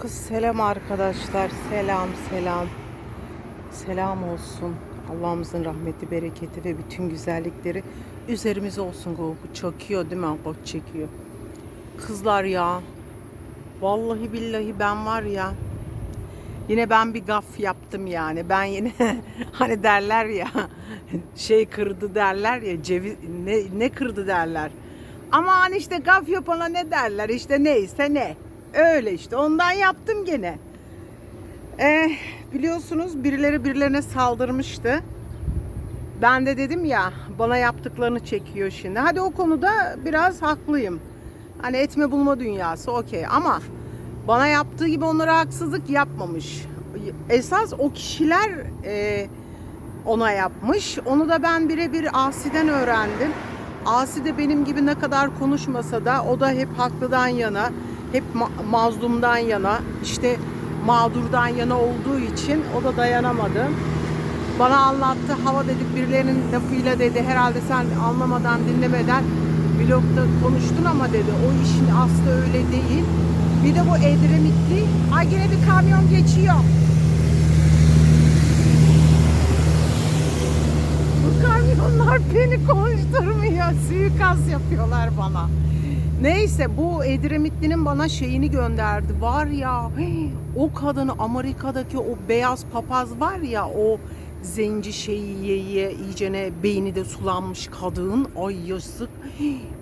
Kız selam arkadaşlar. Selam selam. Selam olsun. Allah'ımızın rahmeti, bereketi ve bütün güzellikleri üzerimize olsun. Bu çakıyor değil mi? Bak çekiyor. Kızlar ya. Vallahi billahi ben var ya. Yine ben bir gaf yaptım yani. Ben yine hani derler ya şey kırdı derler ya ceviz ne, ne kırdı derler. Ama hani işte gaf yapana ne derler işte neyse ne. Öyle işte ondan yaptım gene. Eh, biliyorsunuz birileri birilerine saldırmıştı. Ben de dedim ya bana yaptıklarını çekiyor şimdi. Hadi o konuda biraz haklıyım. Hani etme bulma dünyası okey ama bana yaptığı gibi onlara haksızlık yapmamış. Esas o kişiler e, ona yapmış. Onu da ben birebir Asi'den öğrendim. Asi de benim gibi ne kadar konuşmasa da o da hep haklıdan yana, hep ma- mazlumdan yana, işte mağdurdan yana olduğu için o da dayanamadı. Bana anlattı, hava dedik birilerinin lafıyla dedi, herhalde sen anlamadan, dinlemeden vlogda konuştun ama dedi, o işin aslı öyle değil. Bir de bu Edremitli, ay yine bir kamyon geçiyor. Bu kamyonlar beni konuşturmuyor. Suikast yapıyorlar bana. Neyse bu Edremitli'nin bana şeyini gönderdi. Var ya o kadını Amerika'daki o beyaz papaz var ya o zenci şeyi ye iyicene beyni de sulanmış kadın. Ay yazık.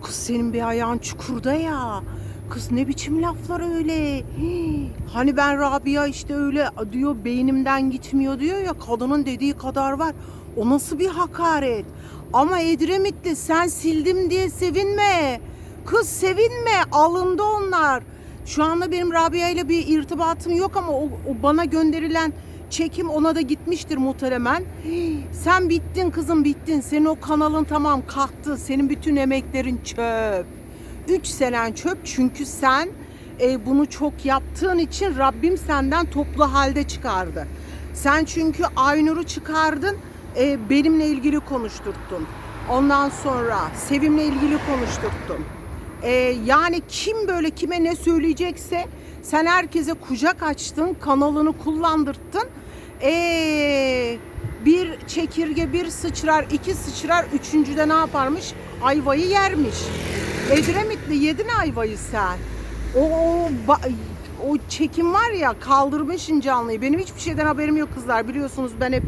Kız senin bir ayağın çukurda ya. Kız ne biçim laflar öyle. Hani ben Rabia işte öyle diyor beynimden gitmiyor diyor ya kadının dediği kadar var. O nasıl bir hakaret? Ama Edremitli sen sildim diye sevinme. Kız sevinme alındı onlar. Şu anda benim Rabia ile bir irtibatım yok ama o, o bana gönderilen çekim ona da gitmiştir muhtemelen. Sen bittin kızım bittin. Senin o kanalın tamam kalktı. Senin bütün emeklerin çöp. Üç senen çöp çünkü sen e, bunu çok yaptığın için Rabbim senden toplu halde çıkardı. Sen çünkü Aynur'u çıkardın, e, benimle ilgili konuşturttun. Ondan sonra Sevim'le ilgili konuşturttun. E, yani kim böyle kime ne söyleyecekse sen herkese kucak açtın, kanalını kullandırttın. E, bir çekirge bir sıçrar, iki sıçrar, üçüncüde ne yaparmış? Ayvayı yermiş. Edremitli yedin ayvayı sen. O, o, o çekim var ya kaldırmışın canlıyı. Benim hiçbir şeyden haberim yok kızlar. Biliyorsunuz ben hep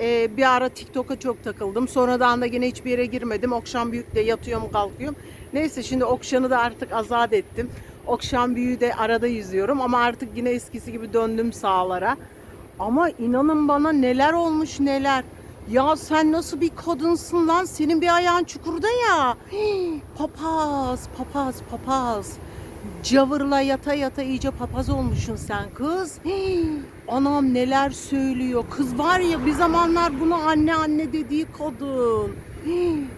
e, bir ara TikTok'a çok takıldım. Sonradan da yine hiçbir yere girmedim. Okşan Büyük'te yatıyorum kalkıyorum. Neyse şimdi Okşan'ı da artık azat ettim. Okşan Büyük'ü de arada yüzüyorum ama artık yine eskisi gibi döndüm sahalara. Ama inanın bana neler olmuş neler. Ya sen nasıl bir kadınsın lan? Senin bir ayağın çukurda ya. Papaz, papaz, papaz. Cavırla yata yata iyice papaz olmuşsun sen kız. Anam neler söylüyor. Kız var ya bir zamanlar bunu anne anne dediği kadın.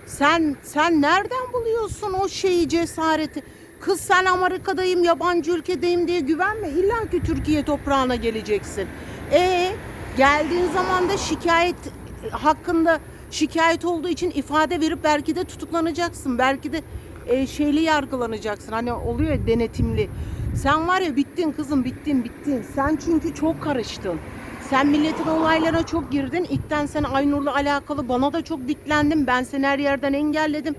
Sen sen nereden buluyorsun o şeyi cesareti? Kız sen Amerika'dayım, yabancı ülkedeyim diye güvenme. İlla ki Türkiye toprağına geleceksin. E geldiğin zaman da şikayet hakkında şikayet olduğu için ifade verip belki de tutuklanacaksın. Belki de e, şeyli yargılanacaksın. Hani oluyor denetimli. Sen var ya bittin kızım bittin bittin. Sen çünkü çok karıştın. Sen milletin olaylarına çok girdin. İlkten sen Aynur'la alakalı bana da çok diklendin. Ben seni her yerden engelledim.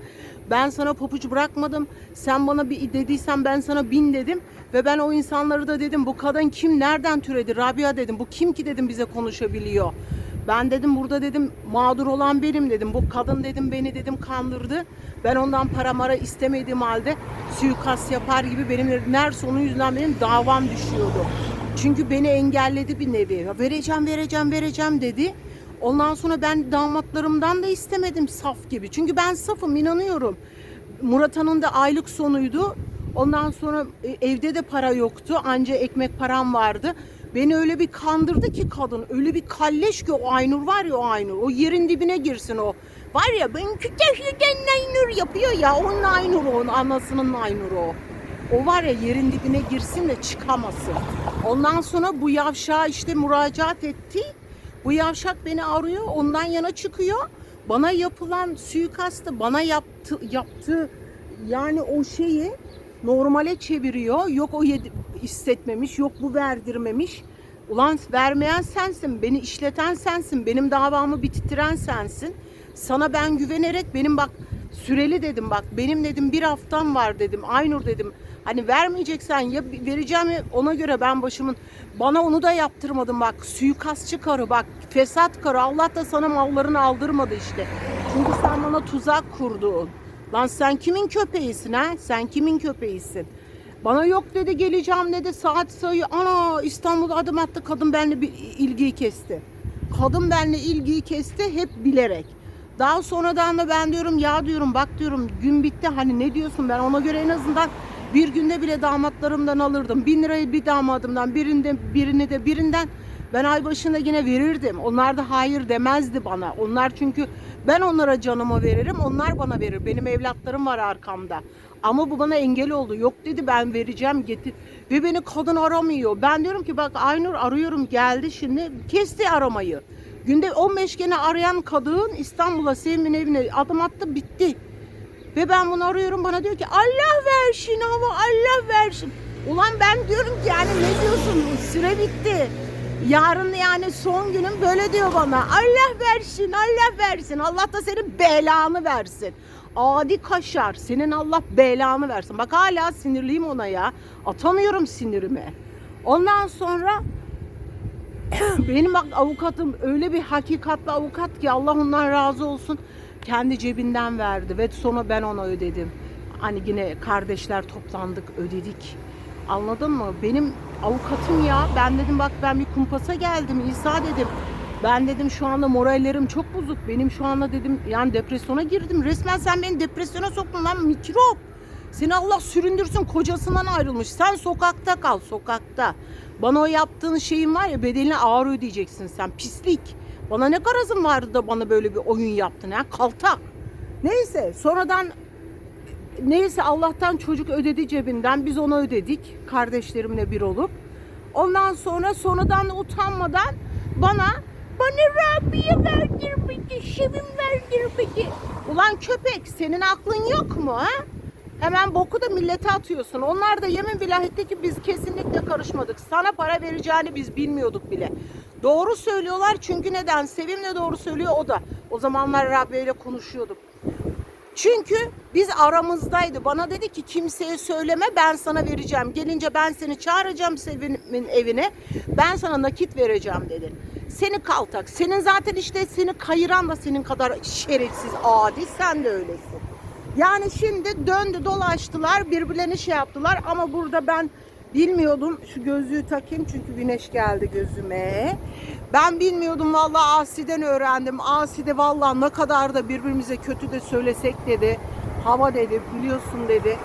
Ben sana papuç bırakmadım. Sen bana bir dediysen ben sana bin dedim. Ve ben o insanları da dedim bu kadın kim nereden türedi Rabia dedim. Bu kim ki dedim bize konuşabiliyor. Ben dedim burada dedim mağdur olan benim dedim. Bu kadın dedim beni dedim kandırdı. Ben ondan para mara istemediğim halde suikast yapar gibi benim nerede onun yüzünden benim davam düşüyordu. Çünkü beni engelledi bir nevi. Vereceğim vereceğim vereceğim dedi. Ondan sonra ben damatlarımdan da istemedim saf gibi. Çünkü ben safım inanıyorum. Murat Han'ın da aylık sonuydu. Ondan sonra e, evde de para yoktu. Anca ekmek param vardı. Beni öyle bir kandırdı ki kadın. Öyle bir kalleş ki o Aynur var ya o Aynur. O yerin dibine girsin o. Var ya ben küçükten Aynur yapıyor ya. Onun Aynur o. Onun anasının Aynur o. O var ya yerin dibine girsin de çıkamasın. Ondan sonra bu yavşağa işte müracaat etti. Bu yavşak beni arıyor. Ondan yana çıkıyor. Bana yapılan suikastı bana yaptı, yaptı yani o şeyi normale çeviriyor. Yok o yedi, hissetmemiş, yok bu verdirmemiş. Ulan vermeyen sensin, beni işleten sensin, benim davamı bitirtiren sensin. Sana ben güvenerek benim bak süreli dedim bak benim dedim bir haftam var dedim. Aynur dedim. Hani vermeyeceksen ya vereceğim ya ona göre ben başımın bana onu da yaptırmadın bak suikastçı karı bak fesat karı Allah da sana mallarını aldırmadı işte. Çünkü sen bana tuzak kurdun. Lan sen kimin köpeğisin ha? Sen kimin köpeğisin? Bana yok dedi geleceğim dedi saat sayı ana İstanbul'a adım attı kadın benimle bir ilgiyi kesti. Kadın benimle ilgiyi kesti hep bilerek. Daha sonradan da ben diyorum ya diyorum bak diyorum gün bitti hani ne diyorsun ben ona göre en azından bir günde bile damatlarımdan alırdım. Bin lirayı bir damadımdan birinde birini de birinden ben ay başında yine verirdim. Onlar da hayır demezdi bana. Onlar çünkü ben onlara canımı veririm. Onlar bana verir. Benim evlatlarım var arkamda. Ama bu bana engel oldu. Yok dedi ben vereceğim getir. Ve beni kadın aramıyor. Ben diyorum ki bak Aynur arıyorum geldi şimdi. Kesti aramayı. Günde 15 gene arayan kadın İstanbul'a Sevim'in evine adım attı bitti. Ve ben bunu arıyorum bana diyor ki Allah versin ama Allah versin. Ulan ben diyorum ki yani ne diyorsun süre bitti. Yarın yani son günüm böyle diyor bana. Allah versin Allah versin. Allah da senin belanı versin. Adi kaşar senin Allah belanı versin. Bak hala sinirliyim ona ya. Atamıyorum sinirimi. Ondan sonra benim bak avukatım öyle bir hakikatli avukat ki Allah ondan razı olsun. Kendi cebinden verdi ve sonra ben ona ödedim. Hani yine kardeşler toplandık ödedik. Anladın mı? Benim avukatım ya. Ben dedim bak ben bir kumpasa geldim İsa dedim. Ben dedim şu anda morallerim çok bozuk. Benim şu anda dedim yani depresyona girdim. Resmen sen beni depresyona soktun lan mikrop. Seni Allah süründürsün kocasından ayrılmış. Sen sokakta kal sokakta. Bana o yaptığın şeyin var ya bedelini ağır ödeyeceksin sen pislik. Bana ne garazın vardı da bana böyle bir oyun yaptın ha kaltak. Neyse sonradan neyse Allah'tan çocuk ödedi cebinden biz ona ödedik kardeşlerimle bir olup. Ondan sonra sonradan da utanmadan bana bana Rabia verdirmedi, Şevim verdirmedi. Ulan köpek senin aklın yok mu ha? Hemen boku da millete atıyorsun. Onlar da yemin billah etti ki biz kesinlikle karışmadık. Sana para vereceğini biz bilmiyorduk bile. Doğru söylüyorlar çünkü neden? Sevim de doğru söylüyor o da. O zamanlar Rabia ile konuşuyorduk. Çünkü biz aramızdaydı. Bana dedi ki kimseye söyleme ben sana vereceğim. Gelince ben seni çağıracağım Sevim'in evine. Ben sana nakit vereceğim dedi. Seni kaltak. Senin zaten işte seni kayıran da senin kadar şerefsiz adi. Sen de öylesin. Yani şimdi döndü dolaştılar birbirlerini şey yaptılar ama burada ben bilmiyordum şu gözlüğü takayım çünkü güneş geldi gözüme. Ben bilmiyordum vallahi Asi'den öğrendim. Asi de vallahi ne kadar da birbirimize kötü de söylesek dedi. Hava dedi biliyorsun dedi.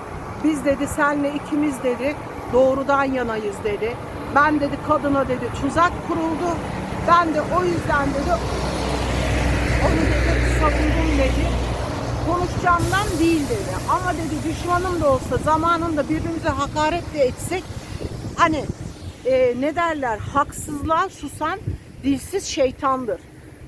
Biz dedi senle ikimiz dedi doğrudan yanayız dedi. Ben dedi kadına dedi tuzak kuruldu. Ben de o yüzden dedi onu dedi savundum dedi konuşacağımdan değil dedi. Ama dedi düşmanım da olsa zamanında birbirimize hakaret de etsek hani e, ne derler haksızlığa susan dilsiz şeytandır.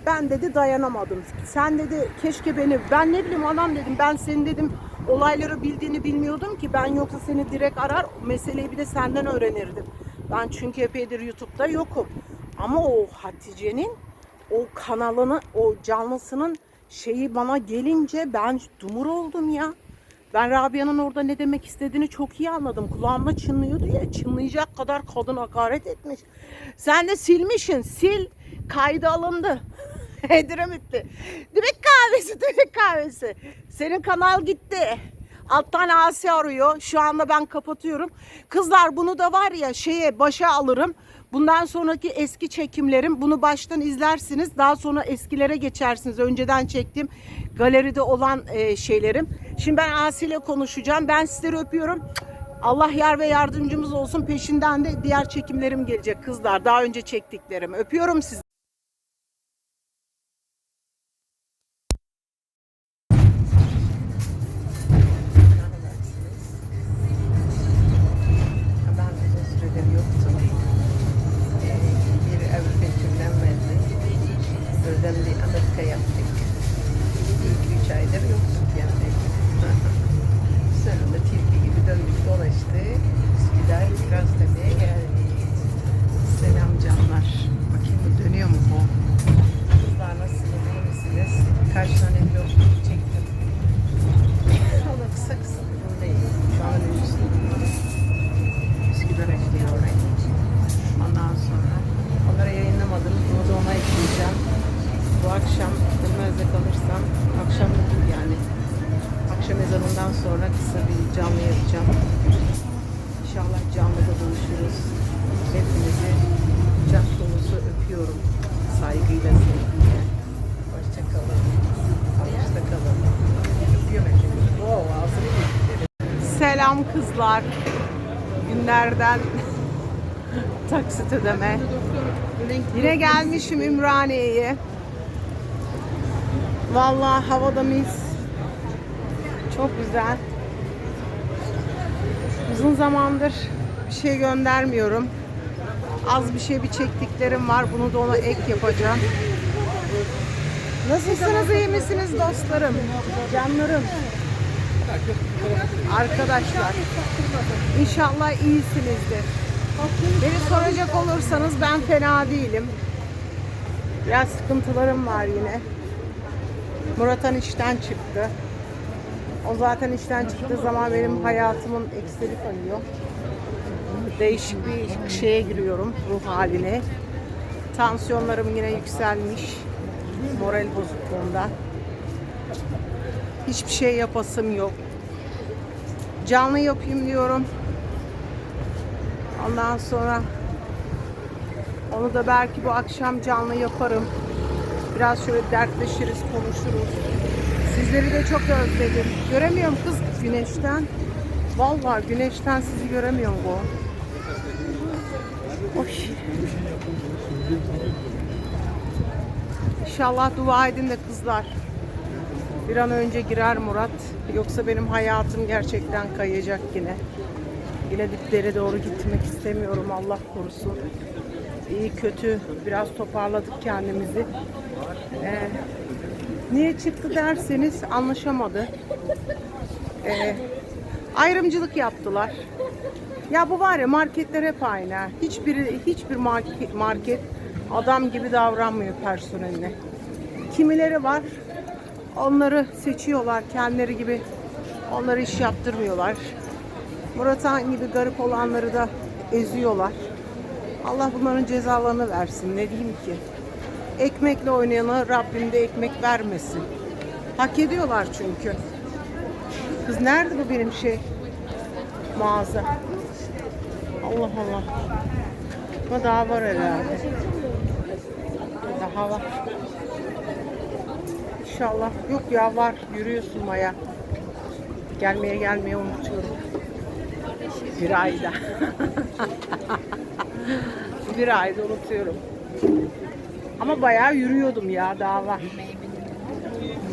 Ben dedi dayanamadım. Sen dedi keşke beni ben ne bileyim anam dedim ben senin dedim olayları bildiğini bilmiyordum ki ben yoksa seni direkt arar meseleyi bir de senden öğrenirdim. Ben çünkü epeydir YouTube'da yokum. Ama o Hatice'nin o kanalını o canlısının şeyi bana gelince ben dumur oldum ya. Ben Rabia'nın orada ne demek istediğini çok iyi anladım. Kulağımda çınlıyordu ya. Çınlayacak kadar kadın hakaret etmiş. Sen de silmişsin. Sil. Kaydı alındı. Edremit'te. Demek kahvesi, demek kahvesi. Senin kanal gitti. Alttan Asi arıyor. Şu anda ben kapatıyorum. Kızlar bunu da var ya şeye başa alırım. Bundan sonraki eski çekimlerim bunu baştan izlersiniz. Daha sonra eskilere geçersiniz. Önceden çektiğim galeride olan e, şeylerim. Şimdi ben Asi ile konuşacağım. Ben sizleri öpüyorum. Allah yar ve yardımcımız olsun. Peşinden de diğer çekimlerim gelecek kızlar. Daha önce çektiklerim. Öpüyorum sizi. akşam. Akşam yani. Akşam ezanından sonra kısa bir canlı yapacağım. İnşallah canlıda buluşuruz. Hepinizi kucak dolusu öpüyorum. Saygıyla, sevgiyle. Hoşçakalın. Hoşçakalın. Wow, Selam kızlar. Günlerden taksit ödeme. Yine gelmişim Ümraniye'ye. Vallahi havada mis. Çok güzel. Uzun zamandır bir şey göndermiyorum. Az bir şey bir çektiklerim var. Bunu da ona ek yapacağım. Nasılsınız? iyi misiniz dostlarım? Canlarım. Arkadaşlar. İnşallah iyisinizdir. Beni soracak olursanız ben fena değilim. Biraz sıkıntılarım var yine. Murat'ın işten çıktı. O zaten işten çıktığı zaman benim hayatımın ekseri kayıyor. Değişik bir şeye giriyorum ruh haline. Tansiyonlarım yine yükselmiş. Moral bozukluğundan. Hiçbir şey yapasım yok. Canlı yapayım diyorum. Ondan sonra onu da belki bu akşam canlı yaparım. Biraz şöyle dertleşiriz, konuşuruz. Sizleri de çok özledim. Göremiyorum kız güneşten. Vallahi güneşten sizi göremiyorum bu. Oy. İnşallah dua edin de kızlar. Bir an önce girer Murat. Yoksa benim hayatım gerçekten kayacak yine. Yine diplere doğru gitmek istemiyorum Allah korusun. İyi kötü biraz toparladık kendimizi. Ee, niye çıktı derseniz anlaşamadı. Ee, ayrımcılık yaptılar. Ya bu var ya marketler hep aynı. Hiçbiri hiçbir market, market adam gibi davranmıyor personeline. Kimileri var onları seçiyorlar kendileri gibi. Onları iş yaptırmıyorlar. Murat Han gibi garip olanları da eziyorlar. Allah bunların cezalarını versin. Ne diyeyim ki? Ekmekle oynayana Rabbim de ekmek vermesin. Hak ediyorlar çünkü. Kız nerede bu benim şey? Mağaza. Allah Allah. Ama daha var herhalde. Daha var. İnşallah. Yok ya var. Yürüyorsun Maya. Gelmeye gelmeye unutuyorum. Bir ayda. bir ayda unutuyorum. Ama bayağı yürüyordum ya daha var.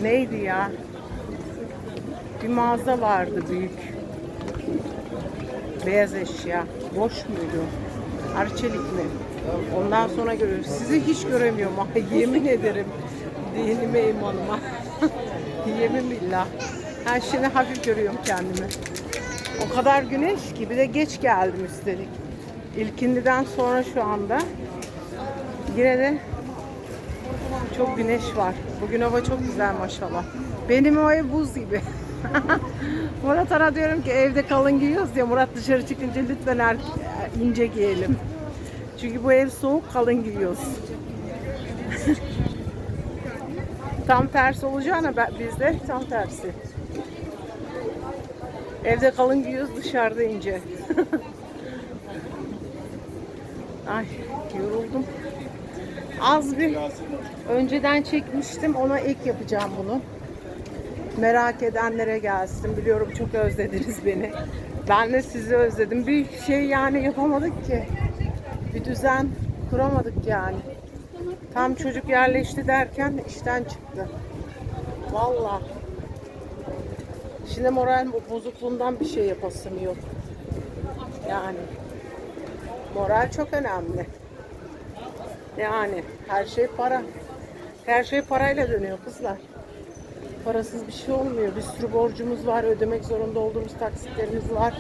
Neydi ya? Bir mağaza vardı büyük. Beyaz eşya. Boş muydu? Arçelik mi? Ondan sonra görüyoruz. Sizi hiç göremiyorum. Yemin ederim. Dinime imanıma. yemin billah. Her şeyini hafif görüyorum kendimi. O kadar güneş ki bir de geç geldim üstelik. İlkindiden sonra şu anda yine de çok güneş var. Bugün hava çok güzel maşallah. Benim o ev buz gibi. Murat ara diyorum ki evde kalın giyiyoruz ya Murat dışarı çıkınca lütfen er, ince giyelim. Çünkü bu ev soğuk kalın giyiyoruz. tam tersi olacağına bizde tam tersi. Evde kalın giyiyoruz dışarıda ince. Ay yoruldum. Az bir önceden çekmiştim ona ek yapacağım bunu. Merak edenlere gelsin. Biliyorum çok özlediniz beni. Ben de sizi özledim. Bir şey yani yapamadık ki. Bir düzen kuramadık yani. Tam çocuk yerleşti derken işten çıktı. Vallahi. Şimdi moral bozukluğundan bir şey yapasım yok. Yani moral çok önemli. Yani her şey para. Her şey parayla dönüyor kızlar. Parasız bir şey olmuyor. Bir sürü borcumuz var. Ödemek zorunda olduğumuz taksitlerimiz var.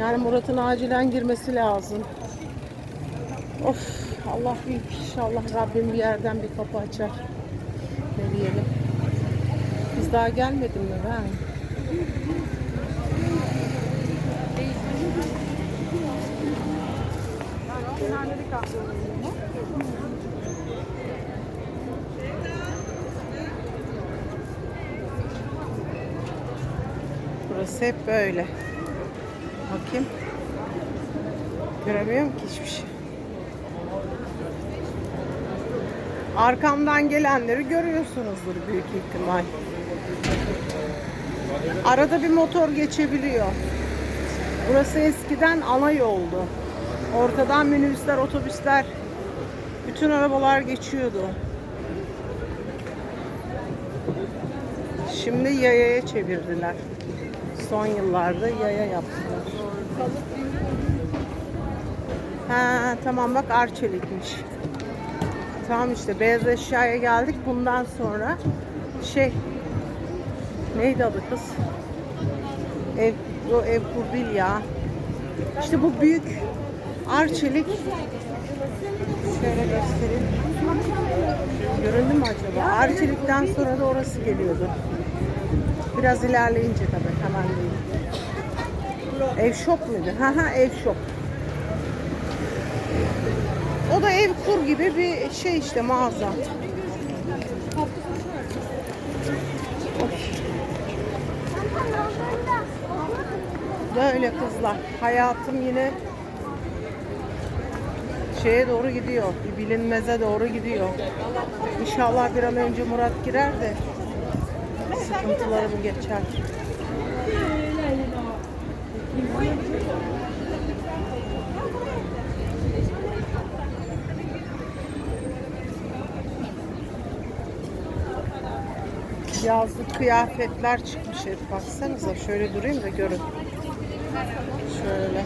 Yani Murat'ın acilen girmesi lazım. Of Allah büyük inşallah Rabbim bir yerden bir kapı açar. Ne diyelim. Biz daha gelmedim mi ben? Burası hep böyle. Bakayım. Göremiyorum ki hiçbir şey. Arkamdan gelenleri görüyorsunuzdur büyük ihtimal. Arada bir motor geçebiliyor. Burası eskiden ana yoldu. Ortadan minibüsler, otobüsler, bütün arabalar geçiyordu. Şimdi yayaya çevirdiler. Son yıllarda yaya yaptılar. Ha tamam bak Arçelik'miş. Tamam işte beyaz eşyaya geldik. Bundan sonra şey neydi adı kız? Ev, o ev kur ya. İşte bu büyük Arçelik. Şöyle göstereyim. Göründü mü acaba? Arçelik'ten sonra da orası geliyordu. Biraz ilerleyince tabii. Ev shop muydu? Ha ha ev shop. O da ev kur gibi bir şey işte mağaza. Böyle kızlar. Hayatım yine şeye doğru gidiyor. Bir bilinmeze doğru gidiyor. İnşallah bir an önce Murat girer de sıkıntılarım geçer. Yazlık kıyafetler çıkmış hep. Baksanıza şöyle durayım da görün. Şöyle.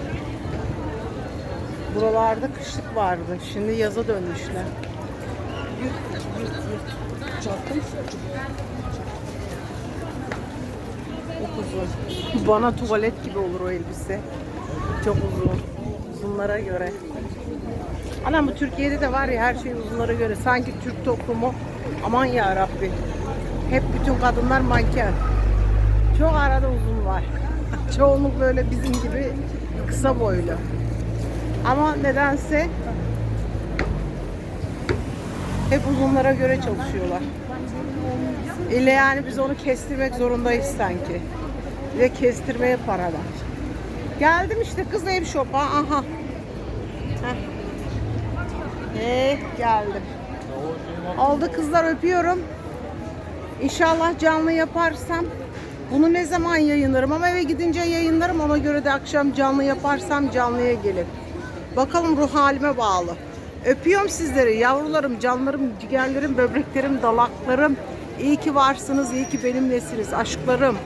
Buralarda kışlık vardı. Şimdi yaza dönmüşler. Çok uzun. Bana tuvalet gibi olur o elbise. Çok uzun. Uzunlara göre. Anam bu Türkiye'de de var ya her şey uzunlara göre. Sanki Türk toplumu aman ya Rabbi. Bütün kadınlar manken. Çok arada uzun var. Çoğunluk böyle bizim gibi kısa boylu. Ama nedense hep uzunlara göre çalışıyorlar. İlle yani biz onu kestirmek zorundayız sanki. Ve kestirmeye para ver. Geldim işte kız ev shop'a. Aha. Heh. Eh geldim. Oldu kızlar öpüyorum. İnşallah canlı yaparsam bunu ne zaman yayınlarım ama eve gidince yayınlarım ona göre de akşam canlı yaparsam canlıya gelir. Bakalım ruh halime bağlı. Öpüyorum sizleri yavrularım, canlarım, ciğerlerim, böbreklerim, dalaklarım. İyi ki varsınız, iyi ki benimlesiniz aşklarım.